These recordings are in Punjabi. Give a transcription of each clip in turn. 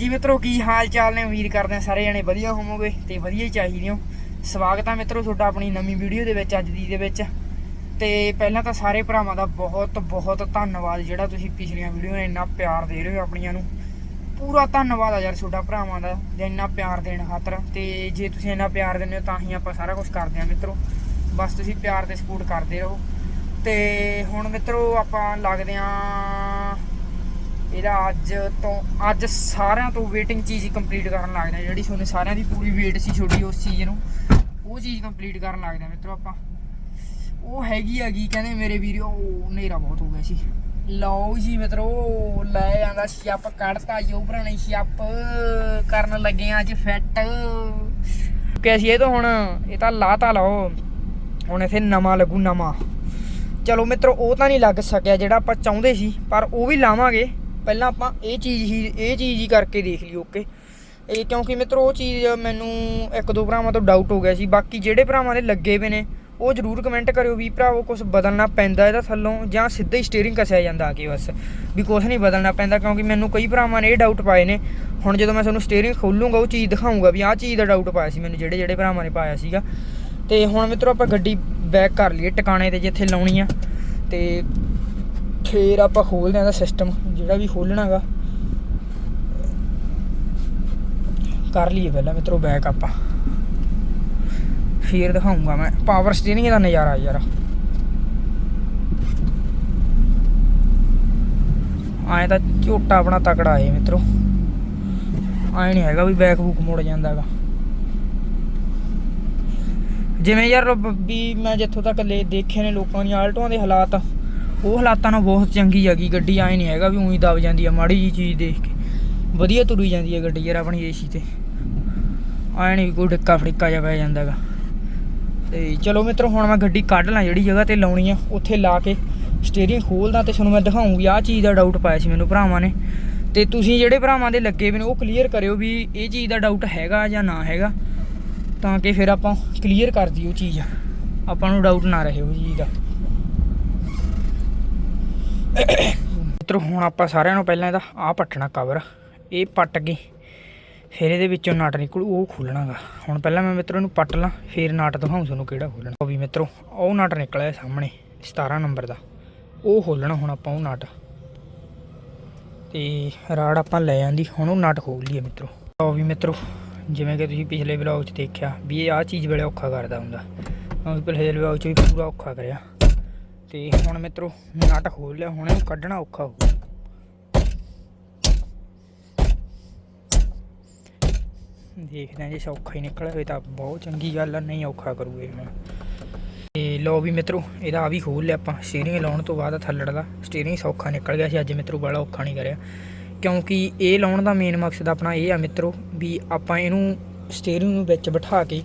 ਜੀ ਮਿੱਤਰੋ, ਕੀ ਹਾਲ ਚਾਲ ਨੇ? ਉਮੀਦ ਕਰਦੇ ਹਾਂ ਸਾਰੇ ਜਣੇ ਵਧੀਆ ਹੋਵੋਗੇ ਤੇ ਵਧੀਆ ਹੀ ਚਾਹੀਦੇ ਹੋ। ਸਵਾਗਤ ਆ ਮਿੱਤਰੋ ਤੁਹਾਡਾ ਆਪਣੀ ਨਵੀਂ ਵੀਡੀਓ ਦੇ ਵਿੱਚ, ਅੱਜ ਦੀ ਦੇ ਵਿੱਚ। ਤੇ ਪਹਿਲਾਂ ਤਾਂ ਸਾਰੇ ਭਰਾਵਾਂ ਦਾ ਬਹੁਤ ਬਹੁਤ ਧੰਨਵਾਦ, ਜਿਹੜਾ ਤੁਸੀਂ ਪਿਛਲੀਆਂ ਵੀਡੀਓ ਨੂੰ ਇੰਨਾ ਪਿਆਰ ਦੇ ਰਹੇ ਹੋ ਆਪਣੀਆਂ ਨੂੰ। ਪੂਰਾ ਧੰਨਵਾਦ ਆ ਯਾਰ ਤੁਹਾਡਾ ਭਰਾਵਾਂ ਦਾ, ਜੇ ਇੰਨਾ ਪਿਆਰ ਦੇਣ ਖਾਤਰ। ਤੇ ਜੇ ਤੁਸੀਂ ਇੰਨਾ ਪਿਆਰ ਦਿੰਦੇ ਹੋ ਤਾਂ ਹੀ ਆਪਾਂ ਸਾਰਾ ਕੁਝ ਕਰਦੇ ਹਾਂ ਮਿੱਤਰੋ। ਬਸ ਤੁਸੀਂ ਪਿਆਰ ਤੇ ਸਪੋਰਟ ਕਰਦੇ ਰਹੋ। ਤੇ ਹੁਣ ਮਿੱਤਰੋ ਆਪਾਂ ਲੱਗਦੇ ਆਂ ਇਹਦਾ ਅੱਜ ਤੋਂ, ਅੱਜ ਸਾਰਿਆਂ ਤੋਂ ਵੇਟਿੰਗ ਚੀਜ਼ ਕੰਪਲੀਟ ਕਰਨ ਲੱਗਦੇ ਜਿਹੜੀ ਤੁਹਾਨੂੰ ਸਾਰਿਆਂ ਦੀ ਪੂਰੀ ਵੇਟ ਸੀ ਛੋਟੀ ਉਸ ਚੀਜ਼ ਨੂੰ, ਉਹ ਚੀਜ਼ ਕੰਪਲੀਟ ਕਰਨ ਲੱਗਦੇ ਆ ਮਿੱਤਰੋ ਆਪਾਂ। ਉਹ ਹੈਗੀ ਹੈਗੀ, ਕਹਿੰਦੇ ਮੇਰੇ ਵੀਰੋ ਹਨੇਰਾ ਬਹੁਤ ਹੋ ਗਿਆ ਸੀ। ਲਓ ਜੀ ਮਿੱਤਰੋ, ਲੈ ਆਂਦਾ ਸ਼ੱਪ ਕੱਢਤਾ ਜੋ ਭਰਾਣੇ ਸ਼ੱਪ ਕਰਨ ਲੱਗੇ ਆ ਅੱਜ ਫਿੱਟ ਕਿ ਅਸੀਂ ਇਹ ਤਾਂ ਹੁਣ, ਇਹ ਤਾਂ ਲਾਤਾ ਲਓ। ਹੁਣ ਇੱਥੇ ਨਵਾਂ ਲੱਗੂ ਨਵਾਂ। ਚਲੋ ਮਿੱਤਰੋ, ਉਹ ਤਾਂ ਨਹੀਂ ਲੱਗ ਸਕਿਆ ਜਿਹੜਾ ਆਪਾਂ ਚਾਹੁੰਦੇ ਸੀ, ਪਰ ਉਹ ਵੀ ਲਾਵਾਂਗੇ। ਪਹਿਲਾਂ ਆਪਾਂ ਇਹ ਚੀਜ਼ ਹੀ, ਇਹ ਚੀਜ਼ ਹੀ ਕਰਕੇ ਦੇਖ ਲਈ ਓਕੇ ਇਹ ਕਿਉਂਕਿ ਮਿੱਤਰੋ, ਉਹ ਚੀਜ਼ ਮੈਨੂੰ ਇੱਕ ਦੋ ਭਰਾਵਾਂ ਤੋਂ ਡਾਊਟ ਹੋ ਗਿਆ ਸੀ। ਬਾਕੀ ਜਿਹੜੇ ਭਰਾਵਾਂ ਦੇ ਲੱਗੇ ਪਏ ਨੇ, ਉਹ ਜਰੂਰ ਕਮੈਂਟ ਕਰਿਓ ਵੀ ਭਰਾਵੋ ਕੁਝ ਬਦਲਣਾ ਪੈਂਦਾ ਇਹਦਾ ਥੱਲੋਂ ਜਾਂ ਸਿੱਧਾ ਹੀ ਸਟੀਅਰਿੰਗ ਕਸਿਆ ਜਾਂਦਾ ਆ ਕੇ ਬਸ, ਵੀ ਕੁਝ ਨਹੀਂ ਬਦਲਣਾ ਪੈਂਦਾ ਕਿਉਂਕਿ ਮੈਨੂੰ ਕਈ ਭਰਾਵਾਂ ਨੇ ਇਹ ਡਾਊਟ ਪਾਏ ਨੇ। ਹੁਣ ਜਦੋਂ ਮੈਂ ਤੁਹਾਨੂੰ ਸਟੀਅਰਿੰਗ ਖੋਲੂੰਗਾ, ਉਹ ਚੀਜ਼ ਦਿਖਾਊਂਗਾ ਵੀ ਆਹ ਚੀਜ਼ ਦਾ ਡਾਊਟ ਪਾਇਆ ਸੀ ਮੈਨੂੰ ਜਿਹੜੇ ਜਿਹੜੇ ਭਰਾਵਾਂ ਨੇ ਪਾਇਆ ਸੀਗਾ। ਤੇ ਹੁਣ ਮਿੱਤਰੋ, ਆਪਾਂ ਗੱਡੀ ਬੈਕ ਕਰ ਲਈਏ ਟਿਕਾਣੇ ਤੇ ਜਿੱਥੇ ਲਾਉਣੀ ਆ। ਤੇ ਫੇਰ ਆਪਾਂ ਖੋਲਦੇ ਆਂ ਦਾ ਸਿਸਟਮ ਜਿਹੜਾ ਵੀ ਖੋਲਣਾਗਾ ਕਰ ਲਈਏ ਪਹਿਲਾਂ ਮਿੱਤਰੋ ਬੈਕ ਆਪਾਂ ਫੇਰ ਦਿਖਾਉਂਗਾ ਮੈਂ। ਪਾਵਰ ਸਟੀਅਰਿੰਗ ਦਾ ਨਜ਼ਾਰਾ ਯਾਰ। ਆਏ ਤਾਂ ਝੋਟਾ ਆਪਣਾ ਤਕੜਾ ਹੈ ਮਿੱਤਰੋ। ਆਏ ਨਹੀਂ ਹੈਗਾ ਵੀ ਬੈਕ ਬੂਕ ਮੁੜ ਜਾਂਦਾਗਾ। ਜਿਵੇਂ ਯਾਰ ਵੀ ਮੈਂ ਜਿੱਥੋਂ ਤੱਕ ਲੈ ਦੇਖੇ ਨੇ ਲੋਕਾਂ ਦੀਆਂ, ਆਲਟੋਆਂ ਦੇ ਹਾਲਾਤ। ਉਹ ਹਾਲਾਤਾਂ ਨਾਲ ਬਹੁਤ ਚੰਗੀ ਹੈਗੀ ਗੱਡੀ ਆਏ ਨਹੀਂ ਹੈਗਾ ਵੀ ਉਹੀ ਦਬ ਜਾਂਦੀ ਆ, ਮਾੜੀ ਜੀ ਚੀਜ਼ ਦੇਖ ਕੇ। ਵਧੀਆ ਤੁਰੀ ਜਾਂਦੀ ਹੈ ਗੱਡੀ ਯਾਰ ਆਪਣੀ ਏਸੀ ਤੇ। ਆਏ ਨਹੀਂ ਵੀ ਕੋਈ ਡਿੱਕਾ ਫੜਿੱਕਾ ਜਿਹਾ ਪੈ ਜਾਂਦਾਗਾ ਤੇ ਚਲੋ ਮਿੱਤਰੋ, ਹੁਣ ਮੈਂ ਗੱਡੀ ਕੱਢ ਲਾਂ ਜਿਹੜੀ ਜਗ੍ਹਾ ਤੇ ਲਾਉਣੀ ਆ, ਉੱਥੇ ਲਾ ਕੇ ਸਟੀਅਰਿੰਗ ਖੋਲਦਾ ਤੇ ਤੁਹਾਨੂੰ ਮੈਂ ਦਿਖਾਉਂਗੀ, ਆਹ ਚੀਜ਼ ਦਾ ਡਾਊਟ ਪਾਇਆ ਸੀ ਮੈਨੂੰ ਭਰਾਵਾਂ ਨੇ। ਤੇ ਤੁਸੀਂ ਜਿਹੜੇ ਭਰਾਵਾਂ ਦੇ ਲੱਗੇ ਵੀ ਨੇ, ਉਹ ਕਲੀਅਰ ਕਰਿਓ ਵੀ ਇਹ ਚੀਜ਼ ਦਾ ਡਾਊਟ ਹੈਗਾ ਜਾਂ ਨਾ ਹੈਗਾ, ਤਾਂ ਕਿ ਫਿਰ ਆਪਾਂ ਕਲੀਅਰ ਕਰ ਦਈਏ ਉਹ ਚੀਜ਼। ਆਪਾਂ ਨੂੰ ਡਾਊਟ ਨਾ ਰਹੇ ਉਹ ਚੀਜ਼ ਦਾ। ਮਿੱਤਰੋ, ਹੁਣ ਆਪਾਂ ਸਾਰਿਆਂ ਨੂੰ ਪਹਿਲਾਂ ਇਹਦਾ ਆਹ ਪੱਟਣਾ ਕਵਰ ਇਹ ਪੱਟ ਕੇ ਫਿਰ ਇਹਦੇ ਵਿੱਚੋਂ ਨਟ ਨਿਕਲੂ, ਉਹ ਖੋਲਣਾਗਾ। ਹੁਣ ਪਹਿਲਾਂ ਮੈਂ ਮਿੱਤਰੋ ਇਹਨੂੰ ਪੱਟ ਲਾਂ, ਫਿਰ ਨਟ ਦਿਖਾਉਂ ਤੁਹਾਨੂੰ ਕਿਹੜਾ ਖੋਲਣਾ। ਉਹ ਵੀ ਮਿੱਤਰੋ ਉਹ ਨਟ ਨਿਕਲਿਆ ਸਾਹਮਣੇ 17 ਨੰਬਰ ਦਾ। ਉਹ ਖੋਲਣਾ ਹੁਣ ਆਪਾਂ ਉਹ ਨਟ। ਤੇ ਰਾੜ ਆਪਾਂ ਲੈ ਆਂਦੀ, ਹੁਣ ਉਹ ਨਟ ਖੋਲ ਲਈਏ ਮਿੱਤਰੋ। ਉਹ ਵੀ ਮਿੱਤਰੋ, ਜਿਵੇਂ ਕਿ ਤੁਸੀਂ ਪਿਛਲੇ ਵਲੌਗ 'ਚ ਦੇਖਿਆ ਵੀ ਇਹ ਆਹ ਚੀਜ਼ ਵੇਲੇ ਔਖਾ ਕਰਦਾ ਹੁੰਦਾ। ਮੈਂ ਪਿਛਲੇ ਵਲੌਗ 'ਚ ਵੀ ਪੂਰਾ ਔਖਾ ਕਰਿਆ। ਤੇ ਹੁਣ ਮਿੱਤਰੋ, ਨਟ ਖੋਲ ਲਿਆ, ਹੁਣ ਇਹਨੂੰ ਕੱਢਣਾ ਔਖਾ ਹੋਊ ਦੇਖਦੇ ਹਾਂ ਜੇ ਸੌਖਾ ਹੀ ਨਿਕਲਿਆ ਹੋਵੇ ਤਾਂ ਬਹੁਤ ਚੰਗੀ ਗੱਲ ਆ, ਨਹੀਂ ਔਖਾ ਕਰੂ ਇਹ ਹੁਣ। ਤੇ ਲੋ ਵੀ ਮਿੱਤਰੋ, ਇਹਦਾ ਆ ਵੀ ਖੋਲ ਲਿਆ ਆਪਾਂ ਸਟੀਅਰਿੰਗ ਲਾਉਣ ਤੋਂ ਬਾਅਦ ਥੱਲੜ ਦਾ ਸਟੀਅਰਿੰਗ ਸੌਖਾ ਨਿਕਲ ਗਿਆ ਸੀ, ਅੱਜ ਮਿੱਤਰੋ ਬੜਾ ਔਖਾ ਨਹੀਂ ਕਰਿਆ। ਕਿਉਂਕਿ ਇਹ ਲਾਉਣ ਦਾ ਮੇਨ ਮਕਸਦ ਆਪਣਾ ਇਹ ਆ ਮਿੱਤਰੋ, ਵੀ ਆਪਾਂ ਇਹਨੂੰ ਸਟੀਅਰਿੰਗ ਨੂੰ ਵਿੱਚ ਬਿਠਾ ਕੇ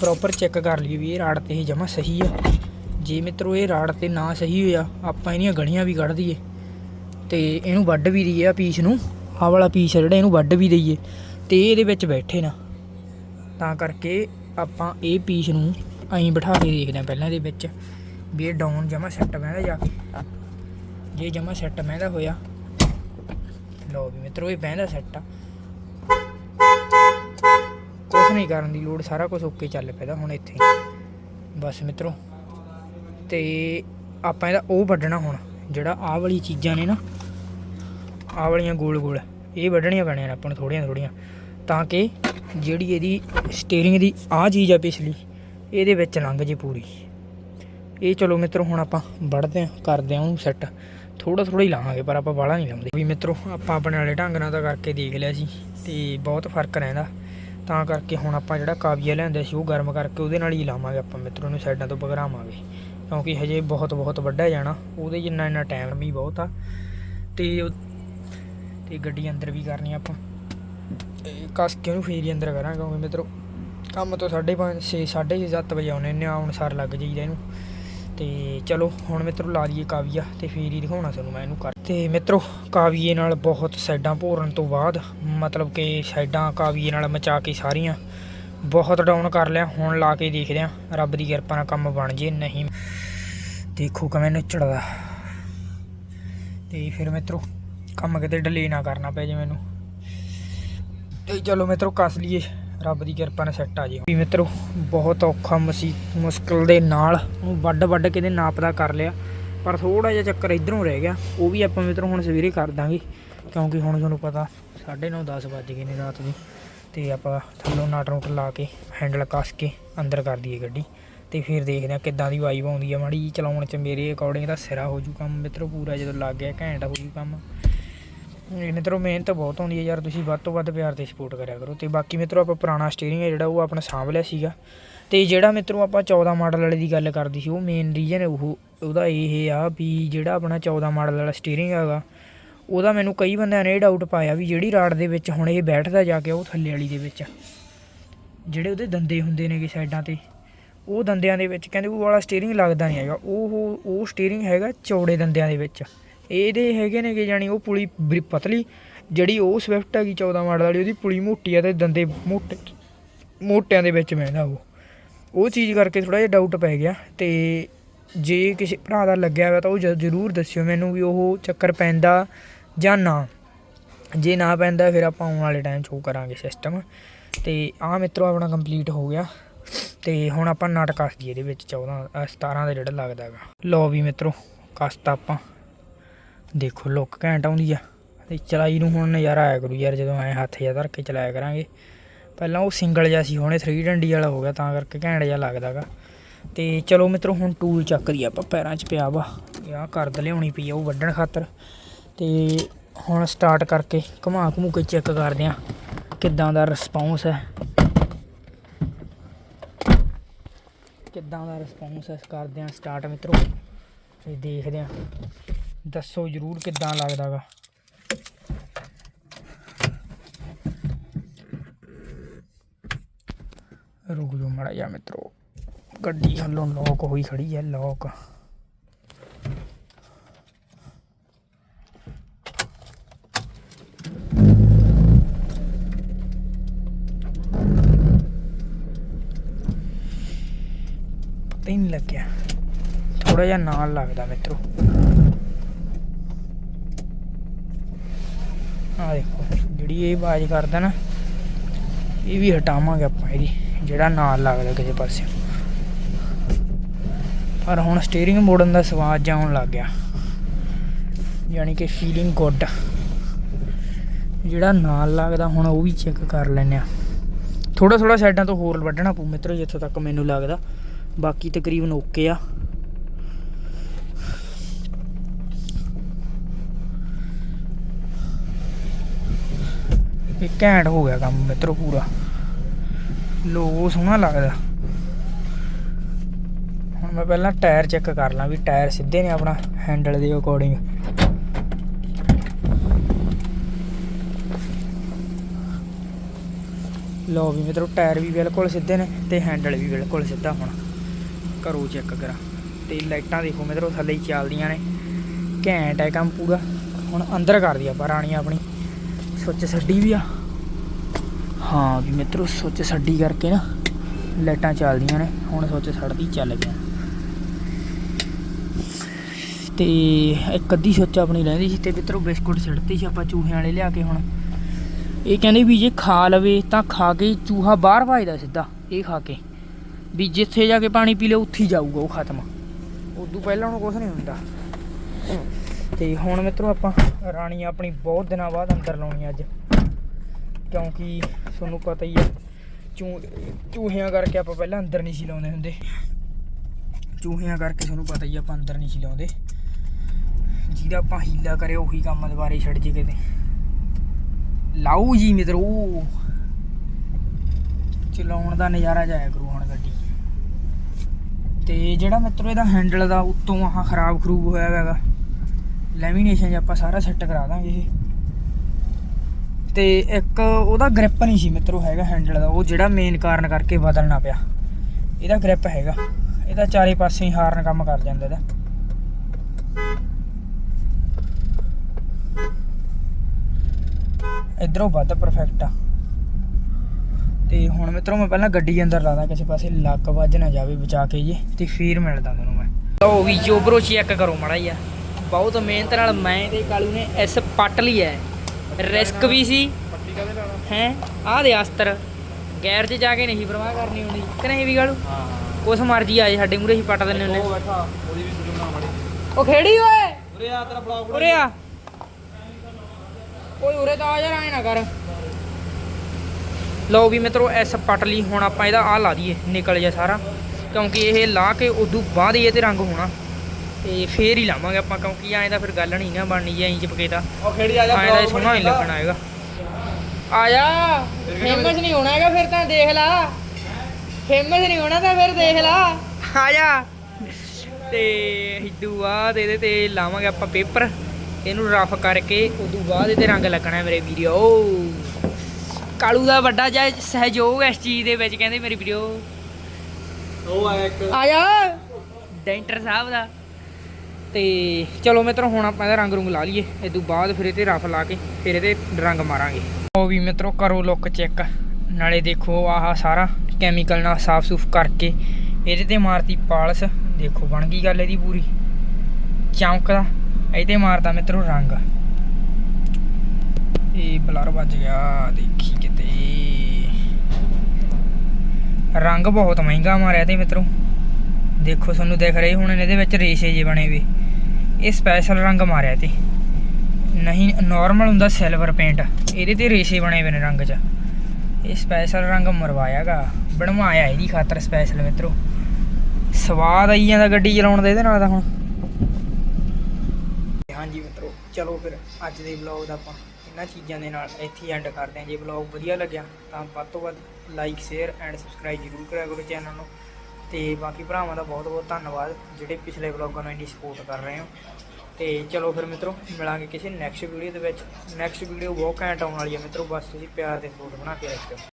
ਪ੍ਰੋਪਰ ਚੈੱਕ ਕਰ ਲਈਏ ਵੀ ਇਹ ਰਾੜ ਤੇ ਹੀ ਜਮਾ ਸਹੀ ਆ। ਜੇ ਮਿੱਤਰੋ ਇਹ ਰਾੜ ਤੇ ਨਾ ਸਹੀ ਹੋਇਆ, ਆਪਾਂ ਇਹਦੀਆਂ ਗਲੀਆਂ ਵੀ ਕੱਢ ਦਈਏ। ਤੇ ਇਹਨੂੰ ਵੱਢ ਵੀ ਦਈਏ ਆ ਪੀਸ ਨੂੰ। ਆਹ ਵਾਲਾ ਪੀਸ ਜਿਹੜਾ, ਇਹਨੂੰ ਵੱਢ ਵੀ ਦਈਏ। ਤੇ ਇਹਦੇ ਵਿੱਚ ਬੈਠੇ ਨਾ। ਤਾਂ ਕਰਕੇ ਆਪਾਂ ਇਹ ਪੀਸ ਨੂੰ ਐਂ ਬਿਠਾ ਕੇ ਦੇਖਦੇ ਹਾਂ ਪਹਿਲਾਂ ਇਹਦੇ ਵਿੱਚ, ਵੀ ਇਹ ਡਾਊਨ ਜਮਾ ਸੈੱਟ ਬਹਿੰਦਾ ਜਾ ਕੇ। ਜੇ ਜਮਾ ਸੈੱਟ ਬਹਿੰਦਾ ਹੋਇਆ, ਲਓ ਵੀ ਮਿੱਤਰੋ ਇਹ ਬਹਿੰਦਾ ਸੈੱਟ ਆ। ਕੁਛ ਨਹੀਂ ਕਰਨ ਦੀ ਲੋੜ, ਸਾਰਾ ਕੁਝ ਓਕੇ ਚੱਲ ਪੈਦਾ ਹੁਣ ਇੱਥੇ। ਬਸ ਮਿੱਤਰੋ ਤੇ ਆਪਾਂ ਇਹਦਾ ਉਹ ਵੱਢਣਾ ਹੁਣ, ਜਿਹੜਾ ਆਹ ਵਾਲੀ ਚੀਜ਼ਾਂ ਨੇ ਨਾ, ਆਹ ਵਾਲੀਆਂ ਗੋਲ ਗੋਲ, ਇਹ ਵੱਢਣੀਆਂ ਪੈਣੀਆਂ ਨੇ ਆਪਾਂ ਨੂੰ ਥੋੜੀਆਂ ਥੋੜੀਆਂ ਤਾਂ ਕਿ ਜਿਹੜੀ ਇਹਦੀ ਸਟੀਅਰਿੰਗ ਦੀ ਆਹ ਚੀਜ਼ ਆ ਪਿਛਲੀ, ਇਹਦੇ ਵਿੱਚ ਲੰਘ ਜੇ ਪੂਰੀ। ਇਹ ਚਲੋ ਮਿੱਤਰੋ ਹੁਣ ਆਪਾਂ ਵੱਢਦੇ ਆਂ ਕਰਦੇ ਆਂ ਉਹਨੂੰ ਸੈੱਟ ਥੋੜਾ ਥੋੜਾ ਹੀ ਲਾਵਾਂਗੇ, ਪਰ ਆਪਾਂ ਵਾਲਾ ਨਹੀਂ ਲਾਉਂਦੇ। ਵੀ ਮਿੱਤਰੋ, ਆਪਾਂ ਆਪਣੇ ਵਾਲੇ ਢੰਗ ਨਾਲ ਤਾਂ ਕਰਕੇ ਦੇਖ ਲਿਆ ਸੀ, ਤੇ ਬਹੁਤ ਫ਼ਰਕ ਰਹਿੰਦਾ। ਤਾਂ ਕਰਕੇ ਹੁਣ ਆਪਾਂ ਜਿਹੜਾ ਕਾਬੀਆ ਲਿਆਂਦਾ ਸੀ, ਉਹ ਗਰਮ ਕਰਕੇ ਉਹਦੇ ਨਾਲ ਹੀ ਲਾਵਾਂਗੇ ਆਪਾਂ ਮਿੱਤਰੋ ਨੂੰ ਸਾਈਡਾਂ ਤੋਂ ਪਗਰਾਵਾਂਗੇ ਕਿਉਂਕਿ ਹਜੇ ਬਹੁਤ ਬਹੁਤ ਵੱਡਾ ਜਾਣਾ। ਉਹਦੇ ਜਿੰਨਾ ਇੰਨਾ ਟਾਈਮ ਵੀ ਬਹੁਤ ਆ। ਤੇ ਤੇ ਗੱਡੀ ਅੰਦਰ ਵੀ ਕਰਨੀ ਆਪਾਂ। ਕਸ ਕੇ ਉਹਨੂੰ ਫੇਰ ਹੀ ਅੰਦਰ ਕਰਾਂਗੇ ਕਿਉਂਕਿ ਮਿੱਤਰੋ, ਕੰਮ ਤੋਂ 5:30 6 6:30 7 ਵਜੇ ਆਉਣੇ ਨੇ, ਆਉਣ ਸਾਰ ਲੱਗ ਜਾਈਦਾ ਇਹਨੂੰ। ਤੇ ਚਲੋ, ਹੁਣ ਮਿੱਤਰੋ ਲਾ ਲਈਏ ਕਾਵੀਆ ਤੇ ਫੇਰ ਹੀ ਦਿਖਾਉਣਾ ਤੁਹਾਨੂੰ ਮੈਂ ਇਹਨੂੰ ਕਰ ਤੇ ਮਿੱਤਰੋ, ਕਾਵੀਏ ਨਾਲ ਬਹੁਤ ਸਾਈਡਾਂ ਭੋਰਨ ਤੋਂ ਬਾਅਦ, ਮਤਲਬ ਕਿ ਸਾਈਡਾਂ ਕਾਵੀਏ ਨਾਲ ਮਚਾ ਕੇ ਸਾਰੀਆਂ, ਬਹੁਤ ਡਾਊਨ ਕਰ ਲਿਆ। ਹੁਣ ਲਾ ਕੇ ਦੇਖਦੇ ਆ ਰੱਬ ਦੀ ਕਿਰਪਾ ਨਾਲ ਕੰਮ ਬਣ ਜੇ, ਨਹੀਂ ਦੇਖੋ ਕਿਵੇਂ ਨੱਚੜਦਾ। ਤੇ ਫਿਰ ਮਿੱਤਰੋ, ਕੰਮ ਕਿਤੇ ਡਿਲੇ ਨਾ ਕਰਨਾ ਪੈ ਜੇ ਮੈਨੂੰ। ਤੇ ਚਲੋ ਮਿੱਤਰੋ, ਕੱਸ ਲਈਏ। ਰੱਬ ਦੀ ਕਿਰਪਾ ਨਾਲ ਸੈੱਟ ਆ ਜੇ। ਵੀ ਮਿੱਤਰੋ, ਬਹੁਤ ਔਖਾ ਮਸੀ, ਮੁਸ਼ਕਲ ਦੇ ਨਾਲ ਉਹਨੂੰ ਵੱਡ ਵੱਡ ਕੇ ਦੇ ਨਾਪ ਦਾ ਕਰ ਲਿਆ। ਪਰ ਥੋੜਾ ਜਿਹਾ ਚੱਕਰ ਇਧਰੋਂ ਰਹਿ ਗਿਆ। ਉਹ ਵੀ ਆਪਾਂ ਮਿੱਤਰੋ ਹੁਣ ਸਵੇਰੇ ਕਰ ਦਾਂਗੇ। ਕਿਉਂਕਿ ਹੁਣ ਤੁਹਾਨੂੰ ਪਤਾ 9:30 10 ਵੱਜ ਗਏ ਨੇ ਰਾਤ ਦੇ। ਤੇ ਆਪਾਂ ਥੱਲੋਂ ਨਾਟ ਨੂਟ ਲਾ ਕੇ ਹੈਂਡਲ ਕੱਸ ਕੇ ਅੰਦਰ ਕਰ ਦਈਏ ਗੱਡੀ। ਅਤੇ ਫਿਰ ਦੇਖਦੇ ਹਾਂ ਕਿੱਦਾਂ ਦੀ ਵਾਈਬ ਆਉਂਦੀ ਆ। ਮਾੜੀ ਜਿਹੀ ਚਲਾਉਣ ਚ ਮੇਰੇ ਅਕੋਰਡਿੰਗ ਤਾਂ ਸਿਰਾ ਹੋ ਜੂ ਕੰਮ, ਮਿੱਤਰੋ ਪੂਰਾ ਜਦੋਂ ਲੱਗ ਗਿਆ ਘੈਂਟ ਹੋ ਜੂ ਕੰਮ। ਇਹ ਮਿੱਤਰੋ ਮਿਹਨਤ ਬਹੁਤ ਹੁੰਦੀ ਹੈ ਯਾਰ, ਤੁਸੀਂ ਵੱਧ ਤੋਂ ਵੱਧ ਪਿਆਰ ਤੇ ਸਪੋਰਟ ਕਰਿਆ ਕਰੋ। ਤੇ ਬਾਕੀ ਮਿੱਤਰੋ ਆਪਾਂ ਪੁਰਾਣਾ ਸਟੀਅਰਿੰਗ ਹੈ ਜਿਹੜਾ ਉਹ ਆਪਣਾ ਸਾਂਭ ਲਿਆ ਸੀਗਾ। ਤੇ ਜਿਹੜਾ ਮਿੱਤਰੋ ਆਪਾਂ 14 ਮਾਡਲ ਵਾਲੇ ਦੀ ਗੱਲ ਕਰਦੀ ਸੀ, ਉਹ ਮੇਨ ਰੀਜਨ ਉਹ, ਉਹਦਾ ਇਹ ਆ ਵੀ ਜਿਹੜਾ ਆਪਣਾ 14 ਮਾਡਲ ਵਾਲਾ ਸਟੀਅਰਿੰਗ ਹੈਗਾ, ਉਹਦਾ ਮੈਨੂੰ ਕਈ ਬੰਦਿਆਂ ਨੇ ਇਹ ਡਾਊਟ ਪਾਇਆ ਵੀ ਜਿਹੜੀ ਰਾਡ ਦੇ ਵਿੱਚ ਹੁਣ ਇਹ ਬੈਠਦਾ ਜਾ ਕੇ ਉਹ ਥੱਲੇ ਵਾਲੀ ਦੇ ਵਿੱਚ। ਜਿਹੜੇ ਉਹਦੇ ਦੰਦੇ ਹੁੰਦੇ ਨੇਗੇ ਸਾਈਡਾਂ ਤੇ। ਉਹ ਦੰਦਿਆਂ ਦੇ ਵਿੱਚ, ਕਹਿੰਦੇ ਉਹ ਵਾਲਾ ਸਟੀਅਰਿੰਗ ਲੱਗਦਾ ਨਹੀਂ ਹੈਗਾ। ਉਹ ਉਹ ਸਟੀਅਰਿੰਗ ਹੈਗਾ ਚੌੜੇ ਦੰਦਿਆਂ ਦੇ ਵਿੱਚ। ਇਹਦੇ ਹੈਗੇ ਨੇ ਕਿ ਜਾਨੀ ਉਹ ਪੁਲੀ ਬਰੀ- ਪਤਲੀ, ਜਿਹੜੀ ਉਹ ਸਵਿਫਟ ਹੈਗੀ 14 ਮਾਡਲ ਵਾਲੀ, ਉਹਦੀ ਪੁਲੀ ਮੋਟੀ ਆ ਤੇ ਦੰਦੇ ਮੋਟੇ, ਮੋਟਿਆਂ ਦੇ ਵਿੱਚ ਬਹਿੰਦਾ ਉਹ। ਉਹ ਚੀਜ਼ ਕਰਕੇ ਥੋੜਾ ਜਿਹਾ ਡਾਊਟ ਪੈ ਗਿਆ ਤੇ ਜੇ ਕਿਸੇ ਭਰਾ ਦਾ ਲੱਗਿਆ ਹੋਇਆ ਤਾਂ ਉਹ ਜ਼ਰੂਰ ਦੱਸਿਓ ਮੈਨੂੰ ਵੀ ਉਹ ਚੱਕਰ ਪੈਂਦਾ ਜਾਂ ਨਾ। ਜੇ ਨਾ ਪੈਂਦਾ ਫਿਰ ਆਪਾਂ ਆਉਣ ਵਾਲੇ ਟਾਈਮ 'ਚ ਉਹ ਕਰਾਂਗੇ ਸਿਸਟਮ ਤੇ ਆਹ ਮਿੱਤਰੋ ਆਪਣਾ ਕੰਪਲੀਟ ਹੋ ਗਿਆ। ਤੇ ਹੁਣ ਆਪਾਂ ਨਟ ਕੱਸ ਦਈਏ ਇਹਦੇ ਵਿੱਚ 14 ਅ, 17 ਦਾ ਜਿਹੜਾ ਲੱਗਦਾ ਹੈਗਾ। ਲਓ ਵੀ ਮਿੱਤਰੋ ਕੱਸਤਾ ਆਪਾਂ। ਦੇਖੋ ਲੁੱਕ ਘੈਂਟ ਆਉਂਦੀ ਆ। ਤੇ ਚਲਾਈ ਨੂੰ ਹੁਣ ਨਜ਼ਾਰਾ ਆਇਆ ਕਰੂ ਯਾਰ ਜਦੋਂ ਐ ਹੱਥ ਜਿਹਾ ਧਰ ਕੇ ਚਲਾਇਆ ਕਰਾਂਗੇ। ਪਹਿਲਾਂ ਉਹ ਸਿੰਗਲ ਜਿਹਾ ਸੀ ਹੁਣੇ 3 ਡੰਡੀ ਵਾਲਾ ਹੋ ਗਿਆ ਤਾਂ ਕਰਕੇ ਘੈਂਟ ਜਿਹਾ ਲੱਗਦਾਗਾ ਤੇ ਚਲੋ ਮਿੱਤਰੋ ਹੁਣ ਟੂਲ ਚੱਕ ਦੀ ਆਪਾਂ ਪੈਰਾਂ 'ਚ ਪਿਆ ਵਾ। ਆਹ ਕਰਦ ਲਿਆਉਣੀ ਪਈ ਆ ਉਹ ਵੱਢਣ ਖਾਤਰ। ਤੇ ਹੁਣ ਸਟਾਰਟ ਕਰਕੇ ਘੁਮਾ ਘਮੂ ਕੇ ਚੈੱਕ ਕਰਦੇ ਆ ਕਿੱਦਾਂ ਦਾ ਰਿਸਪੌਂਸ ਹੈ। ਕਿੱਦਾਂ ਦਾ ਰਿਸਪੌਂਸ ਹੈ ਕਰਦੇ ਆ ਸਟਾਰਟ ਮਿੱਤਰੋ, ਤੇ ਦੇਖਦੇ ਆ ਦੱਸੋ ਜਰੂਰ ਕਿੱਦਾਂ ਲੱਗਦਾਗਾ ਰੁਕ ਜੋ ਮੜਾ ਜਾ ਮਿੱਤਰੋ। ਗੱਡੀ ਹੱਲੋਂ ਲੋਕ ਹੋਈ ਖੜੀ ਹੈ ਲੋਕ ਹੀ ਨਹੀਂ ਲੱਗਿਆ। ਥੋੜਾ ਜਿਹਾ ਨਾਲ ਲੱਗਦਾ ਮਿੱਤਰੋ। ਆ ਦੇਖੋ, ਜਿਹੜੀ ਇਹ ਆਵਾਜ਼ ਕਰਦਾ ਨਾ, ਇਹ ਵੀ ਹਟਾਵਾਂਗੇ ਆਪਾਂ ਇਹਦੀ, ਜਿਹੜਾ ਨਾਲ ਲੱਗਦਾ ਕਿਸੇ ਪਾਸੇ। ਪਰ ਹੁਣ ਸਟੀਅਰਿੰਗ ਮੋੜਨ ਦਾ ਸਵਾਦ ਜਾਉਣ ਲੱਗ ਗਿਆ। ਯਾਨੀ ਕਿ ਫੀਲਿੰਗ ਗੁੱਡ ਜਿਹੜਾ ਨਾਲ ਲੱਗਦਾ, ਹੁਣ ਉਹ ਵੀ ਚੈੱਕ ਕਰ ਲੈਨੇ ਆ ਥੋੜਾ ਥੋੜਾ ਸਾਈਡਾਂ ਤੋਂ ਹੋਰ ਵੱਢਣਾ ਪਊ ਮਿੱਤਰੋ, ਜਿੱਥੋਂ ਤੱਕ ਮੈਨੂੰ ਲੱਗਦਾ। ਬਾਕੀ ਤਕਰੀਬਨ ਓਕੇ ਆ। ਇਹ ਘੈਂਟ ਹੋ ਗਿਆ ਕੰਮ ਮਿੱਤਰੋ ਪੂਰਾ। ਲੋਗੋ ਸੋਹਣਾ ਲੱਗਦਾ। ਹੁਣ ਮੈਂ ਪਹਿਲਾਂ ਟਾਇਰ ਚੈੱਕ ਕਰ ਲਾਂ ਵੀ ਟਾਇਰ ਸਿੱਧੇ ਨੇ ਆਪਣਾ ਹੈਂਡਲ ਦੇ ਅਕੋਰਡਿੰਗ ਲੋ ਵੀ ਮਿੱਤਰੋ, ਟਾਇਰ ਵੀ ਬਿਲਕੁਲ ਸਿੱਧੇ ਨੇ ਤੇ ਹੈਂਡਲ ਵੀ ਬਿਲਕੁਲ ਸਿੱਧਾ ਹੋਣਾ। ਕਰੋ ਚੈੱਕ ਕਰਾਂ। ਤੇ ਲਾਈਟਾਂ ਦੇਖੋ ਮਿੱਤਰੋ, ਥੱਲੇ ਹੀ ਚੱਲਦੀਆਂ ਨੇ। ਘੈਂਟ ਹੈ ਕੰਮ ਪੂਰਾ। ਹੁਣ ਅੰਦਰ ਕਰ ਆਪਾਂ ਰਾਣੀ ਆਪਣੀ। ਸੁੱਚ ਛੱਡੀ ਵੀ ਆ। ਹਾਂ ਵੀ ਮਿੱਤਰੋ, ਸੁੱਚ ਛੱਡੀ ਕਰਕੇ ਨਾ ਲਾਈਟਾਂ ਚੱਲਦੀਆਂ ਨੇ। ਹੁਣ ਸੁੱਚ ਛੱਡਦੀ ਚੱਲ ਗਿਆ। ਤੇ ਇੱਕ ਅੱਧੀ ਸੁੱਚ ਆਪਣੀ ਰਹਿੰਦੀ ਸੀ ਤੇ ਮਿੱਤਰੋ, ਬਿਸਕੁਟ ਛੱਡਤੀ ਸੀ ਆਪਾਂ ਚੂਹਿਆਂ ਵਾਲੇ ਲਿਆ ਕੇ ਹੁਣ। ਇਹ ਕਹਿੰਦੇ ਵੀ ਜੇ ਖਾ ਲਵੇ ਤਾਂ ਖਾ ਕੇ ਚੂਹਾ ਬਾਹਰ ਭਜਦਾ ਸਿੱਧਾ, ਇਹ ਖਾ ਕੇ। ਵੀ ਜਿੱਥੇ ਜਾ ਕੇ ਪਾਣੀ ਪੀ ਲੇ ਉੱਥੇ ਹੀ ਜਾਊਗਾ ਉਹ ਖਤਮ। ਉਦੋਂ ਪਹਿਲਾਂ ਉਹਨੂੰ ਕੁਝ ਨਹੀਂ ਹੁੰਦਾ। ਤੇ ਹੁਣ ਮਿੱਤਰੋ ਆਪਾਂ ਰਾਣੀ ਆਪਣੀ ਬਹੁਤ ਦਿਨਾਂ ਬਾਅਦ ਅੰਦਰ ਲਾਉਣੀ ਅੱਜ। ਕਿਉਂਕਿ ਤੁਹਾਨੂੰ ਪਤਾ ਹੀ ਆ ਚੂ ਚੂਹਿਆਂ ਕਰਕੇ ਆਪਾਂ ਪਹਿਲਾਂ ਅੰਦਰ ਨਹੀਂ ਸੀ ਲਾਉਂਦੇ ਹੁੰਦੇ। ਚੂਹਿਆਂ ਕਰਕੇ ਤੁਹਾਨੂੰ ਪਤਾ ਹੀ ਆਪਾਂ ਅੰਦਰ ਨਹੀਂ ਸੀ ਲਾਉਂਦੇ। ਜਿਹਦਾ ਆਪਾਂ ਹੀਲਾ ਕਰੇ ਉਹੀ ਕੰਮ ਦੁਬਾਰੇ ਛੱਡ ਜੇ ਕਿਤੇ। ਲਾਓ ਜੀ ਮਿੱਤਰੋ। ਚਲਾਉਣ ਦਾ ਨਜ਼ਾਰਾ ਜਾਇਆ ਕਰੂ ਹੁਣ ਗੱਡੀ। ਤੇ ਜਿਹੜਾ ਮਿੱਤਰੋ ਇਹਦਾ ਹੈਂਡਲ ਦਾ ਉੱਤੋਂ ਆਹ ਖਰਾਬ ਖਰੂਬ ਹੋਇਆ ਹੈਗਾ ਲੈਮੀਨੇਸ਼ਨ ਜੇ ਆਪਾਂ ਸਾਰਾ ਸੈੱਟ ਕਰਾ ਦਾਂਗੇ ਇਹ। ਤੇ ਇੱਕ ਉਹਦਾ ਗ੍ਰਿਪ ਨਹੀਂ ਸੀ ਮਿੱਤਰੋ ਹੈਗਾ ਹੈਂਡਲ ਦਾ, ਉਹ ਜਿਹੜਾ ਮੇਨ ਕਾਰਨ ਕਰਕੇ ਬਦਲਣਾ ਪਿਆ। ਇਹਦਾ ਗ੍ਰਿਪ ਹੈਗਾ। ਇਹਦਾ ਚਾਰੇ ਪਾਸੇ ਹੀ ਹਾਰਨ ਕੰਮ ਕਰ ਜਾਂਦਾ ਇਹਦਾ। ਇਧਰੋਂ ਵੱਧ ਪਰਫੈਕਟ ਆ। ਤੇ ਹੁਣ ਮਿੱਤਰੋ ਮੈਂ ਪਹਿਲਾਂ ਗੱਡੀ ਅੰਦਰ ਲਾਦਾ ਕਿਸੇ ਪਾਸੇ ਲੱਕ ਵੱਜ ਨਾ ਜਾਵੇ ਬਚਾ ਕੇ ਜੀ ਤੇ ਫੇਰ ਮਿਲਦਾ ਤੁਹਾਨੂੰ ਮੈਂ। ਲਓ ਵੀ ਜੋਬਰੋ ਚੈੱਕ ਕਰੋ ਮੜਾ ਆ ਬਹੁਤ ਮਿਹਨਤ ਨਾਲ ਮੈਂ ਤੇ ਕਾਲੂ ਨੇ ਇਸ ਪੱਟ ਲਈ ਹੈ। ਰਿਸਕ ਵੀ ਸੀ। ਹੈ? ਆਹ ਦੇ ਅਸਤਰ। ਗੈਰ 'ਚ ਜਾ ਕੇ ਨਹੀਂ ਪਰਵਾਹ ਕਰਨੀ ਹੁੰਦੀ। ਕਿ ਨਹੀਂ ਵੀ ਗਾਲੂ ਹਾਂ। ਕੁਛ ਮਰਜ਼ੀ ਆ ਜੇ ਸਾਡੇ ਮੂਰੇ ਹੀ ਪੱਟ ਦਿੰਦੇ ਹੁੰਦੇ। ਉਹ ਬੈਠਾ ਉਹਦੀ ਵੀ ਵੀਡੀਓ ਬਣਾ ਮਾੜੀ ਉਹ ਖੇੜੀ ਓਏ! ਉਰੇ ਆ ਤੇਰਾ ਬਲੌਗ ਉਰੇ ਆ। ਓਏ ਉਰੇ ਤਾਂ ਆ ਜਾ ਐ ਨਾ ਕਰ। ਲਓ ਵੀ ਮਿੱਤਰੋ ਐਸ ਪੱਟ ਲਈ ਹੁਣ ਆਪਾਂ ਇਹਦਾ ਆ ਲਾ ਦਈਏ ਨਿਕਲ ਜਾ ਸਾਰਾ। ਕਿਉਂਕਿ ਇਹ ਲਾ ਕੇ ਉਦੋਂ ਬਾਅਦ ਇਹ ਤੇ ਰੰਗ ਹੋਣਾ। ਤੇ ਫੇਰ ਹੀ ਲਾਵਾਂਗੇ ਆਪਾਂ ਕਿਉਂਕਿ ਐਂ ਤਾਂ ਫਿਰ ਗੱਲ ਨਹੀਂ ਨਾ ਬਣਨੀ ਜੇ ਐਂ ਚਪਕੇ ਤਾਂ। ਉਹ ਖੇੜੀ ਆ ਜਾ ਐਂ ਤਾਂ ਇਹ ਸੋਹਣਾ ਨਹੀਂ ਲੱਗਣਾ ਹੈਗਾ। ਆ ਜਾ ਫੇਮਸ ਨਹੀਂ ਹੋਣਾ ਹੈਗਾ ਫਿਰ ਤਾਂ ਦੇਖ ਲਾ। ਫੇਮਸ ਨਹੀਂ ਹੋਣਾ ਤਾਂ ਫਿਰ ਦੇਖ ਲਾ। ਆ ਜਾ। ਤੇ ਇਦੂ ਬਾਅਦ ਇਹਦੇ ਤੇ ਲਾਵਾਂਗੇ ਆਪਾਂ ਪੇਪਰ। ਇਹਨੂੰ ਰਫ ਕਰਕੇ ਉਦੋਂ ਬਾਅਦ ਇਹਦੇ ਰੰਗ ਲੱਗਣਾ ਮੇਰੇ ਵੀਡੀਓ ਕਾਲੂ ਦਾ ਵੱਡਾ ਜਿਹਾ ਸਹਿਯੋਗ ਇਸ ਚੀਜ਼ ਦੇ ਵਿੱਚ ਕਹਿੰਦੇ ਮੇਰੀ ਵੀਡੀਓ। ਉਹ ਆਇਆ ਇੱਕ। ਆ ਜਾ। ਡੈਂਟਰ ਸਾਹਿਬ ਦਾ। ਤੇ ਚਲੋ ਮਿੱਤਰੋ ਹੁਣ ਆਪਾਂ ਇਹਦਾ ਰੰਗ ਰੁੰਗ ਲਾ ਲਈਏ ਤੋਂ ਬਾਅਦ ਫਿਰ ਇਹ ਤੇ ਰਫ ਲਾ ਕੇ ਫਿਰ ਇਹਦੇ ਰੰਗ ਮਾਰਾਂਗੇ। ਉਹ ਵੀ ਮਿੱਤਰੋ ਕਰੋ ਲੁੱਕ ਚੈੱਕ ਨਾਲੇ ਦੇਖੋ ਆਹ ਸਾਰਾ ਕੈਮੀਕਲ ਨਾਲ ਸਾਫ਼ ਸੂਫ ਕਰਕੇ ਇਹਦੇ ਤੇ ਮਾਰਤੀ ਪਾਲਸ। ਦੇਖੋ ਬਣ ਗਈ ਗੱਲ ਇਹਦੀ ਪੂਰੀ। ਚਮਕਦਾ ਇਹ ਤੇ ਮਾਰਦਾ ਮਿੱਤਰੋ ਰੰਗ। ਇਹ ਬਲਰ ਵੱਜ ਗਿਆ, ਦੇਖੀ ਕਿਤੇ। ਰੰਗ ਬਹੁਤ ਮਹਿੰਗਾ ਮਾਰਿਆ ਤੇ ਮਿੱਤਰੋ। ਦੇਖੋ ਤੁਹਾਨੂੰ ਦਿਖ ਰਹੇ ਹੁਣ ਇਹਦੇ ਵਿੱਚ ਰੇਸ਼ੇ ਜੇ ਬਣੇ ਵੇ ਇਹ ਸਪੈਸ਼ਲ ਰੰਗ ਮਾਰਿਆ ਤੇ। ਨਹੀਂ ਨਾਰਮਲ ਹੁੰਦਾ ਸਿਲਵਰ ਪੇਂਟ ਇਹਦੇ ਤੇ ਰੇਸ਼ੇ ਬਣੇ ਵੇ ਨੇ ਰੰਗ 'ਚ। ਇਹ ਸਪੈਸ਼ਲ ਰੰਗ ਮਰਵਾਇਆਗਾ। ਬਣਵਾਇਆ ਇਹਦੀ ਖਾਤਰ ਸਪੈਸ਼ਲ ਮਿੱਤਰੋ। ਸਵਾਦ ਆਈ ਜਾਂਦਾ ਗੱਡੀ ਚਲਾਉਣ ਦਾ, ਇਹਦੇ ਨਾਲ ਤਾਂ ਹੁਣ। ਚਲੋ ਫਿਰ ਅੱਜ ਦੇ ਵਲੌਗ ਦਾ ਆਪਾਂ ਇਹਨਾਂ ਚੀਜ਼ਾਂ ਦੇ ਨਾਲ ਇੱਥੇ ਐਂਡ ਕਰਦੇ ਹਾਂ। ਜੇ ਵਲੌਗ ਵਧੀਆ ਲੱਗਿਆ ਤਾਂ ਵੱਧ ਤੋਂ ਵੱਧ ਲਾਈਕ ਸ਼ੇਅਰ ਐਂਡ ਸਬਸਕ੍ਰਾਈਬ ਜ਼ਰੂਰ ਕਰਿਆ ਕਰੋ ਚੈਨਲ ਨੂੰ। ਤੇ ਬਾਕੀ ਭਰਾਵਾਂ ਦਾ ਬਹੁਤ ਬਹੁਤ ਧੰਨਵਾਦ ਜਿਹੜੇ ਪਿਛਲੇ ਵਲੌਗਾਂ ਨੂੰ ਇੰਨੀ ਸਪੋਰਟ ਕਰ ਰਹੇ ਹੋ। ਤੇ ਚਲੋ ਫਿਰ ਮਿੱਤਰੋ, ਮਿਲਾਂਗੇ ਕਿਸੇ ਨੈਕਸਟ ਵੀਡੀਓ ਦੇ ਵਿੱਚ। ਨੈਕਸਟ ਵੀਡੀਓ ਬਹੁਤ ਘੈਂਟ ਆਉਣ ਵਾਲੀ ਹੈ ਮਿੱਤਰੋ, ਬਸ ਤੁਸੀਂ ਪਿਆਰ ਦੇ ਸਪੋਰਟ ਬਣਾ ਕੇ ਰੱਖਿਓ।